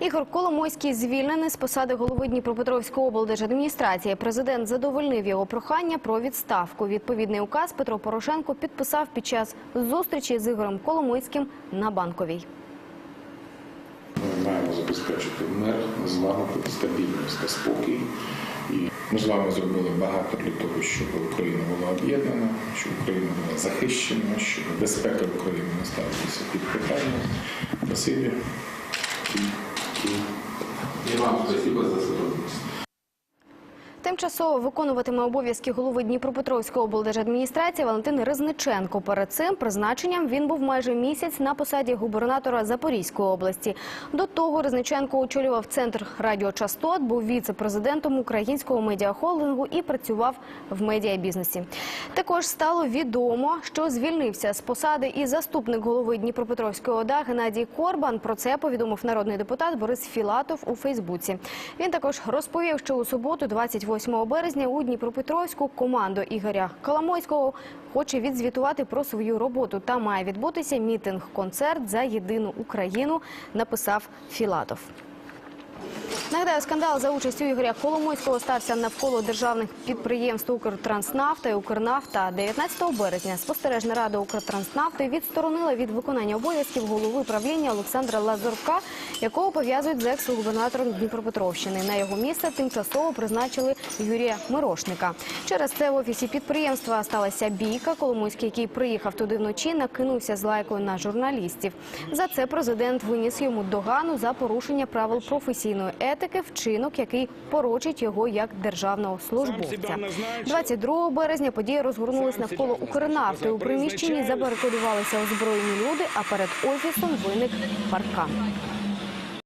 Ігор Коломойський звільнений з посади голови Дніпропетровської облдержадміністрації. Президент задовольнив його прохання про відставку. Відповідний указ Петро Порошенко підписав під час зустрічі з Ігорем Коломойським на Банковій. Ми маємо забезпечити мир, злагодити стабільність та спокій. І ми з вами зробили багато для того, щоб Україна була об'єднана, щоб Україна була захищена, щоб безпека України не ставилася під питання. Спасибі. И вам спасибо за сотрудничество. Тимчасово виконуватиме обов'язки голови Дніпропетровської облдержадміністрації Валентин Резниченко. Перед цим призначенням він був майже місяць на посаді губернатора Запорізької області. До того Резниченко очолював центр радіочастот, був віце-президентом українського медіахолдингу і працював в медіабізнесі. Також стало відомо, що звільнився з посади і заступник голови Дніпропетровської ОДА Геннадій Корбан. Про це повідомив народний депутат Борис Філатов у Фейсбуці. Він також розповів, що у суботу, 28 березня, у Дніпропетровську команду Ігоря Коломойського хоче відзвітувати про свою роботу. Та має відбутися мітинг-концерт за єдину Україну. Написав Філатов. Нагадаю, скандал за участю Ігоря Коломойського стався навколо державних підприємств «Укртранснафта» і «Укрнафта». 19 березня спостережна рада «Укртранснафти» відсторонила від виконання обов'язків голови правління Олександра Лазурка, якого пов'язують з екс-губернатором Дніпропетровщини. На його місце тимчасово призначили Юрія Мирошника. Через це в офісі підприємства сталася бійка. Коломойський, який приїхав туди вночі, накинувся з лайкою на журналістів. За це президент виніс йому догану за порушення правил професійної етики, вчинок, який порочить його як державного службовця. 22 березня події розгорнулись навколо Укрнафти. У приміщенні забарикадувалися озброєні люди, а перед офісом виник паркан.